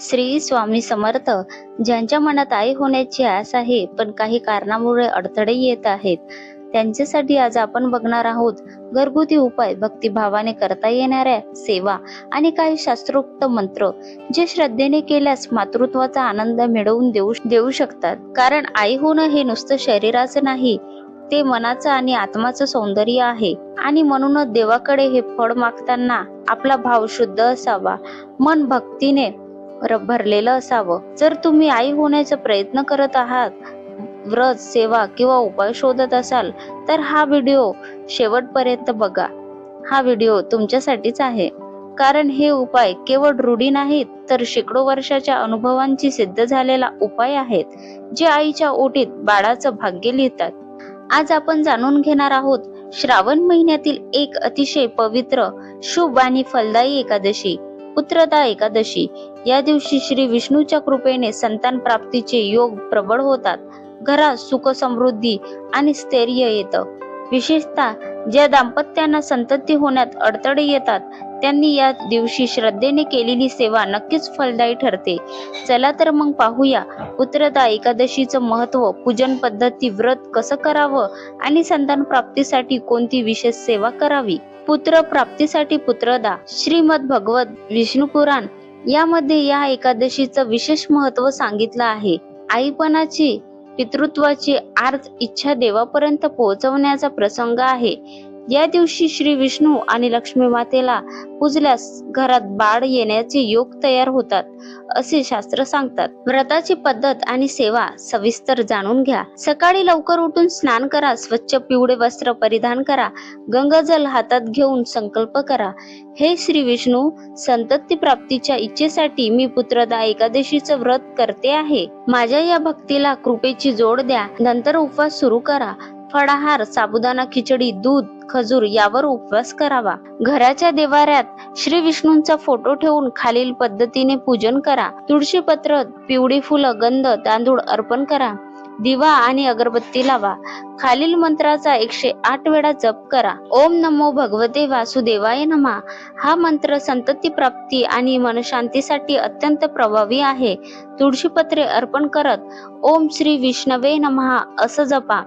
श्री स्वामी समर्थ ज्यांच्या मनात आई होण्याची आस आहे पण काही कारणामुळे अडथळे येत आहेत. त्यांच्यासाठी आज आपण बघणार आहोत घरगुती उपाय भक्तिभावाने करता येणाऱ्या सेवा आणि काही शास्त्रोक्त मंत्र जे श्रद्धेने केल्यास मातृत्वाचा आनंद मिळवून देऊ देऊ शकतात. कारण आई होणं हे नुसतं शरीराचं नाही ते मनाचं आणि आत्माचं सौंदर्य आहे. आणि म्हणूनच देवाकडे हे फळ मागताना आपला भाव शुद्ध असावा. मन भक्तीने भरलेलं असावं. जर तुम्ही आई होण्याचा प्रयत्न करत आहात व्रत सेवा किंवा उपाय शोधत असाल तर हा व्हिडिओ शेवटपर्यंत बघा. हा व्हिडिओ तुमच्यासाठीच आहे. कारण हे उपाय केवळ रूढी नाहीत तर शेकडो वर्षाच्या अनुभवांची सिद्ध झालेला उपाय आहेत जे आईच्या ओटीत बाळाचं भाग्य लिहितात. आज आपण जाणून घेणार आहोत श्रावण महिन्यातील एक अतिशय पवित्र शुभ आणि फलदायी एकादशी. पुत्रदा एकादशी. या दिवशी श्री विष्णूच्या कृपेने संतान प्राप्तीचे योग प्रबळ होतात. घरात सुख समृद्धी आणि स्थैर्य येतं. विशेषतः ज्या दाम्पत्यांना संतती होण्यात अडथळे येतात त्यांनी या दिवशी श्रद्धेने केलेली सेवा नक्कीच फलदायी ठरते. चला तर मग पाहूया पुत्रदा एकादशीचं महत्त्व पूजन पद्धती व्रत कसं करावं आणि संतान प्राप्तीसाठी कोणती विशेष सेवा करावी? पुत्र प्राप्तीसाठी पुत्रदा. श्रीमद भगवत विष्णू पुराण यामध्ये या एकादशीचं विशेष महत्त्व सांगितलं आहे. आईपणाची पितृत्वाची आर्थ इच्छा देवापर्यंत पोहोचवण्याचा प्रसंग आहे. या दिवशी श्री विष्णू आणि लक्ष्मी मातेला पूजल्यास घरात बाळ येण्याचे योग तयार होतात असे शास्त्र सांगतात. व्रताची पद्धत आणि सेवा सविस्तर जाणून घ्या. सकाळी लवकर उठून स्नान करा स्वच्छ पिवळे वस्त्र परिधान करा गंगाजल हातात घेऊन संकल्प करा. हे श्री विष्णू संतती प्राप्तीच्या इच्छेसाठी मी पुत्रदा एकादशीचं व्रत करते आहे. माझ्या या भक्तीला कृपेची जोड द्या. नंतर उपवास सुरू करा. फळाहार साबुदाणा खिचडी दूध खजूर यावर उपवास करावा. घराच्या देवाऱ्यात श्री विष्णूंचा फोटो ठेवून खालील पद्धतीने पूजन करा. तुळशी पत्र पिवळी फुलं गंध तांदूळ अर्पण करा. दिवा आणि अगरबत्ती लावा. खालील मंत्राचा एकशे आठ वेळा जप करा. ओम नमो भगवते वासुदेवाय नमा. हा मंत्र संतती प्राप्ती आणि मनशांतीसाठी अत्यंत प्रभावी आहे. तुळशीपत्रे अर्पण करत ओम श्री विष्णवे नमः असं जपा.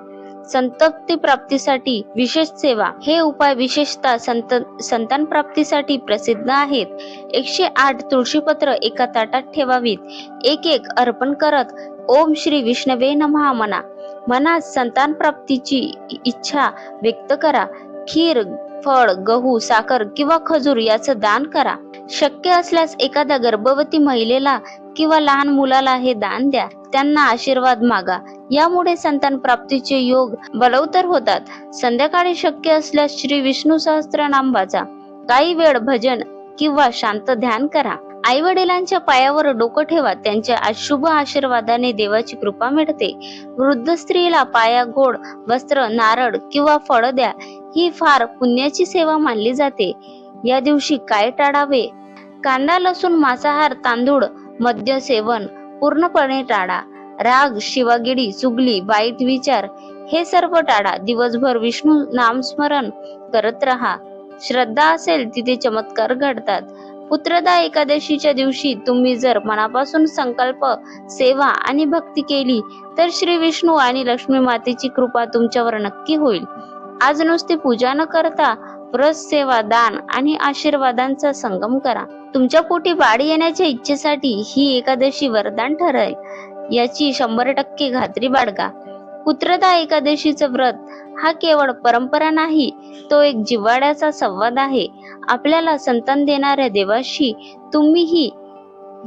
संतप्ती प्राप्तीसाठी विशेष सेवा. हे उपाय विशेषतः संत संतान प्राप्तीसाठी प्रसिद्ध आहेत. एकशे आठ तुळशीपत्र एका ताटात ठेवावीत. एक एक अर्पण करत ओम श्री विष्णवे नमः म्हणा. मनात संतान प्राप्तीची इच्छा व्यक्त करा. खीर फळ गहू साखर किंवा खजूर याचं दान करा. शक्य असल्यास एखाद्या गर्भवती महिलेला किंवा लहान मुलाला हे दान द्या. त्यांना आशीर्वाद मागा. यामुळे संतान प्राप्तीचे योग बलवतर होतात. संध्याकाळी शक्य असल्यास श्री विष्णू सहस्त्रनाम वाचा. काही वेळ भजन किंवा शांत ध्यान करा. आई वडिलांच्या पायावर डोकं ठेवा. त्यांच्या शुभ आशीर्वादाने देवाची कृपा मिळते. वृद्ध स्त्रीला पाया गोड वस्त्र नारळ किंवा फळ द्या. ही फार पुण्याची सेवा मानली जाते. या दिवशी काय टाळावे? कांदा लसूण मांसाहार तांदूळ मद्य सेवन पूर्णपणे टाळा. राग शिवागिरी चुगली वाईट विचार हे सर्व टाळा. दिवसभर विष्णू नामस्मरण करत राहा. श्रद्धा असेल तिथे चमत्कार घडतात. पुत्रदा एकादशीच्या दिवशी तुम्ही जर मनापासून संकल्प सेवा आणि भक्ती केली तर श्री विष्णू आणि लक्ष्मी मातेची कृपा तुमच्यावर नक्की होईल. आज नुसती पूजा न करता व्रत सेवा दान आणि आशीर्वादांचा संगम करा. तुमच्या पोटी बाळ येण्याच्या इच्छेसाठी ही एकादशी वरदान ठरेल. याची शंभर टक्के खात्री बाळगा. पुत्रदा एकादशीचं व्रत हा केवळ परंपरा नाही तो एक जिव्हाळ्याचा संवाद आहे. आपल्याला संतान देणाऱ्या देवाशी तुम्हीही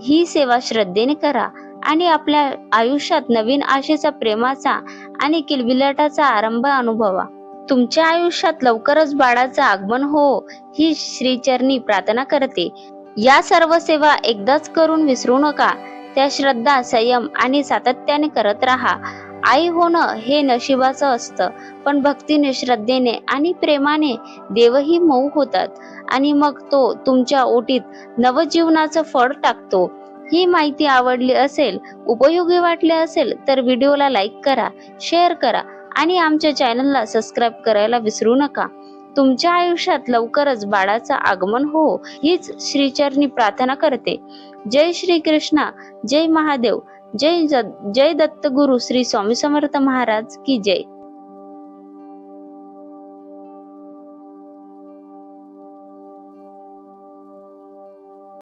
ही सेवा श्रद्धेने करा आणि आपल्या आयुष्यात नवीन आशेचा प्रेमाचा आणि किलबिलाटाचा आरंभ अनुभवा. तुमच्या आयुष्यात लवकरच बाळाचं आगमन हो ही श्रीचरणी प्रार्थना करते. या सर्व सेवा एकदाच करून विसरू नका. त्या श्रद्धा संयम आणि सातत्याने करत राहा. आई होणं हे नशिबाचं असतं पण भक्तीने श्रद्धेने आणि प्रेमाने देवही मऊ होतात. आणि मग तो तुमच्या ओटीत नवजीवनाचं फळ टाकतो. ही माहिती आवडली असेल उपयोगी वाटली असेल तर व्हिडिओला लाईक करा शेअर करा आणि आमच्या चॅनलला सबस्क्राईब करायला विसरू नका. तुमच्या आयुष्यात लवकरच बाळाचं आगमन हो हीच श्रीचरणी प्रार्थना करते. जय श्री कृष्णा जय महादेव जय जय दत्तगुरु श्री स्वामी समर्थ महाराज की जय.